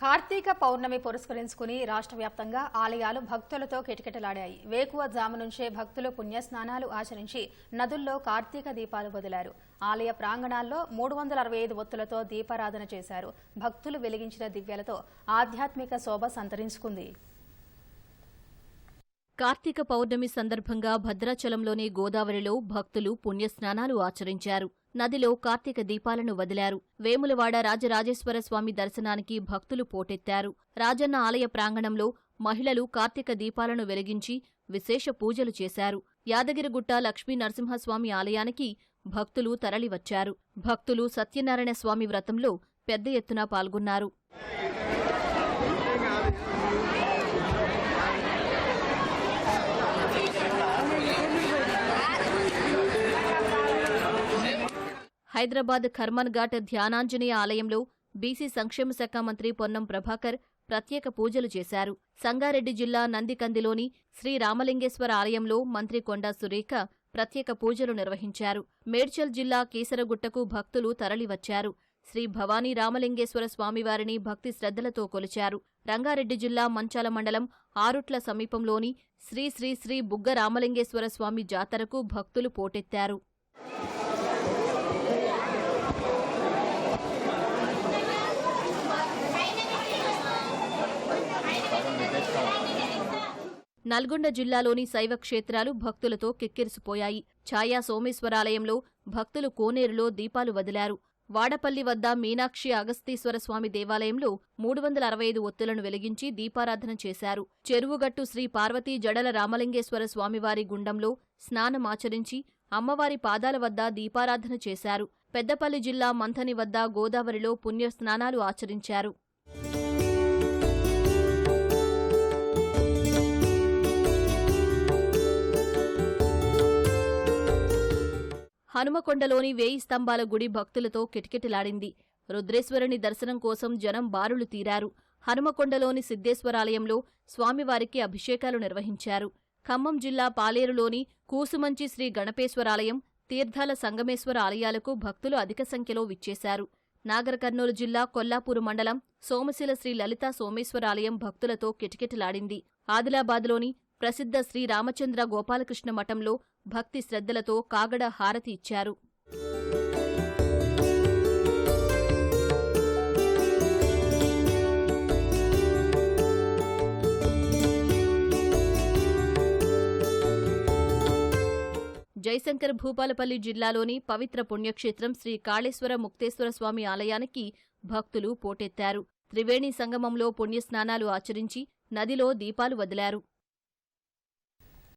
కార్తీక పౌర్ణమి పురస్కరించుకుని రాష్ట్ర వ్యాప్తంగా ఆలయాలు భక్తులతో కిటకిటలాడాయి. వేకువ జాము నుంచే భక్తులు పుణ్యస్నానాలు ఆచరించి నదుల్లో కార్తీక దీపాలు వదిలారు. ఆలయ ప్రాంగణాల్లో మూడు వందల అరవై ఐదు ఒత్తులతో దీపారాధన చేశారు. భక్తులు వెలిగించిన దివ్యలతో ఆధ్యాత్మిక శోభ సంతరించుకుంది. కార్తీక పౌర్ణమి సందర్భంగా భద్రాచలంలోని గోదావరిలో భక్తులు పుణ్యస్నానాలు ఆచరించారు. నదిలో కార్తీక దీపాలను వదిలారు. వేములవాడ రాజరాజేశ్వర స్వామి దర్శనానికి భక్తులు పోటెత్తారు. రాజన్న ఆలయ ప్రాంగణంలో మహిళలు కార్తీక దీపాలను వెలిగించి విశేష పూజలు చేశారు. యాదగిరిగుట్ట లక్ష్మీ నరసింహస్వామి ఆలయానికి భక్తులు తరలివచ్చారు. భక్తులు సత్యనారాయణ స్వామి వ్రతంలో పెద్ద ఎత్తున పాల్గొన్నారు. హైదరాబాద్ ఖర్మన్ ఘాట్ ధ్యానాంజనేయ ఆలయంలో బీసీ సంక్షేమ శాఖ మంత్రి పొన్నం ప్రభాకర్ ప్రత్యేక పూజలు చేశారు. సంగారెడ్డి జిల్లా నందికందిలోని శ్రీ రామలింగేశ్వర ఆలయంలో మంత్రి కొండా సురేఖ ప్రత్యేక పూజలు నిర్వహించారు. మేడ్చల్ జిల్లా కీసరగుట్టకు భక్తులు తరలివచ్చారు. శ్రీ భవానీ రామలింగేశ్వర స్వామివారిని భక్తి శ్రద్ధలతో కొలిచారు. రంగారెడ్డి జిల్లా మంచాల మండలం ఆరుట్ల సమీపంలోని శ్రీ శ్రీ శ్రీ బుగ్గ రామలింగేశ్వర స్వామి జాతరకు భక్తులు పోటెత్తారు. నల్గొండ జిల్లాలోని శైవ క్షేత్రాలు భక్తులతో కిక్కిరిసిపోయాయి. ఛాయా సోమేశ్వరాలయంలో భక్తులు కోనేరులో దీపాలు వదిలారు. వాడపల్లి వద్ద మీనాక్షి అగస్తీశ్వర స్వామి దేవాలయంలో మూడు వందల అరవై ఐదు ఒత్తులను వెలిగించి దీపారాధన చేశారు. చెరువుగట్టు శ్రీ పార్వతీ జడల రామలింగేశ్వర స్వామివారి గుండంలో స్నానమాచరించి అమ్మవారి పాదాల వద్ద దీపారాధన చేశారు. పెద్దపల్లి జిల్లా మంథని వద్ద గోదావరిలో పుణ్యస్నానాలు ఆచరించారు. హనుమకొండలోని వేయి స్తంభాల గుడి భక్తులతో కిటకిటలాడింది. రుద్రేశ్వరుని దర్శనం కోసం జనం బారులు తీరారు. హనుమకొండలోని సిద్ధేశ్వరాలయంలో స్వామివారికి అభిషేకాలు నిర్వహించారు. ఖమ్మం జిల్లా పాలేరులోని కూసుమంచి శ్రీ గణపేశ్వరాలయం తీర్థాల సంగమేశ్వర ఆలయాలకు భక్తులు అధిక సంఖ్యలో విచ్చేశారు. నాగర్ కర్నూలు జిల్లా కొల్లాపూరు మండలం సోమశిల శ్రీ లలితా సోమేశ్వరాలయం భక్తులతో కిటకిటలాడింది. ఆదిలాబాద్లోని ప్రసిద్ధ శ్రీ రామచంద్ర గోపాలకృష్ణ మఠంలో భక్తి శ్రద్ధలతో కాగడ హారతి ఇచ్చారు. జయశంకర్ భూపాలపల్లి జిల్లాలోని పవిత్ర పుణ్యక్షేత్రం శ్రీ కాళేశ్వర ముక్తేశ్వర స్వామి ఆలయానికి భక్తులు పోటెత్తారు. త్రివేణి సంగమంలో పుణ్యస్నానాలు ఆచరించి నదిలో దీపాలు వదిలారు.